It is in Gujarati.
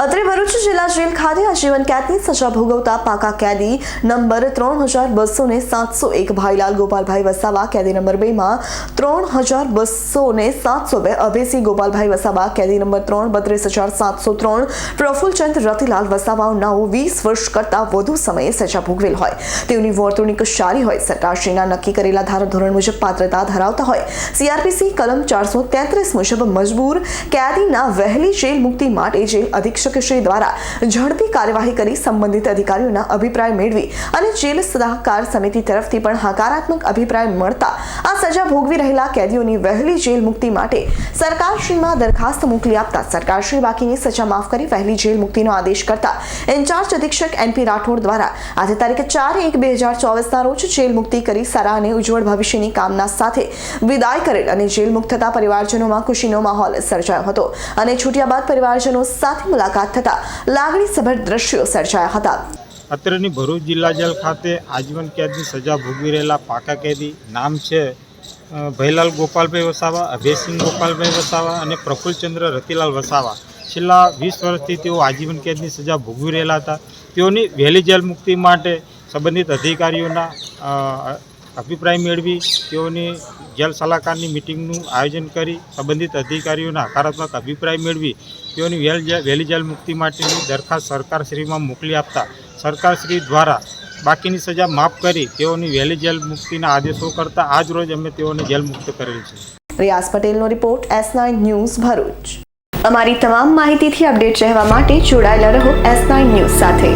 અત્રે ભરૂચ જિલ્લા જેલ ખાતે આજીવન કેદની સજા ભોગવતા પાકા કેદી નંબર ત્રણ હજાર બસો ને સાતસો એક ભાઈલાલ ગોપાલભાઈ વસાવા, કેદી નંબર બે માં ત્રણ હજાર બસો ને સાતસો બે અભેસી ગોપાલભાઈ વસાવા, કેદી નંબર ત્રણ બત્રીસ હજાર સાતસો ત્રણ પ્રફુલચંદ રતિલાલ વસાવા નવ વીસ વર્ષ કરતાં વધુ સમયે સજા ભોગવેલ હોય. તેઓની વર્તણૂક સારી હોય. સરકારશ્રીના નક્કી કરેલા ધારાધોરણ મુજબ પાત્રતા ધરાવતા હોય. સીઆરપીસી કલમ ચારસો તેત્રીસ મુજબ મજબૂર કેદીના વહેલી જેલ મુક્તિ માટે જેલ અધિક્ષકશ્રી દ્વારા ઝડપી કાર્યવાહી કરી સંબંધિત અધિકારીઓના અભિપ્રાય મેળવી અને જેલ સલાહકાર સમિતિ તરફથી પણ હકારાત્મક અભિપ્રાય મળતા આ સજા ભોગવી રહેલા કેદીઓની વહેલી જેલ મુક્તિ માટે સરકારશ્રીમાં દરખાસ્ત મોકલી આપતા સરકારશ્રી બાકીની સજા માફ કરી વહેલી જેલ મુક્તિનો આદેશ કરતા ઇન્ચાર્જ અધિક્ષક એનપી રાઠોડ દ્વારા આજે તારીખ ચાર એક બે હજાર ચોવીસના રોજ જેલ મુક્તિ કરી સારા અને ઉજ્જવળ ભવિષ્યની કામના સાથે વિદાય કરેલ અને જેલ મુક્ત થતા પરિવારજનોમાં ખુશીનો માહોલ સર્જાયો હતો અને છૂટ્યા બાદ પરિવારજનો સાથે મુલાકાત થતા લાગણીસભર દ્રશ્યો સર્જાયા હતા. અત્રેની ભરૂચ જિલ્લા જેલ ખાતે આજીવન કેદની સજા ભોગવી રહેલા પાકા કેદી નામ છે અ, ભૈલાલ ગોપાલભાઈ વસાવા અભયસિંહ ગોપાલભાઈ વસાવા અને પ્રફુલ્લચંદ્ર રતિલાલ વસાવા. છેલ્લા વીસ વર્ષથી તેઓ આજીવન કેદની સજા ભોગવી રહેલા હતા. તેઓની વહેલી જેલ મુક્તિ માટે સંબંધિત અધિકારીઓના અભિપ્રાય મેળવી તેઓની જેલ સલાહકારની મિટિંગનું આયોજન કરી સંબંધિત અધિકારીઓના હકારાત્મક અભિપ્રાય મેળવી તેઓની વહેલી જેલ મુક્તિ માટેની દરખાસ્ત સરકારશ્રીમાં મોકલી આપતા. સરકારશ્રી દ્વારા બાકીની સજા માફ કરી તેઓની વહેલી જેલ મુક્તિના આદેશો કરતા આજ રોજ અમે તેઓને જેલ મુક્ત કરેલ છે. રિયાઝ પટેલનો રિપોર્ટ એસ ન્યૂઝ ભરૂચ. અમારી તમામ માહિતીથી અપડેટ રહેવા માટે જોડાયેલા રહો એસ ન્યૂઝ સાથે.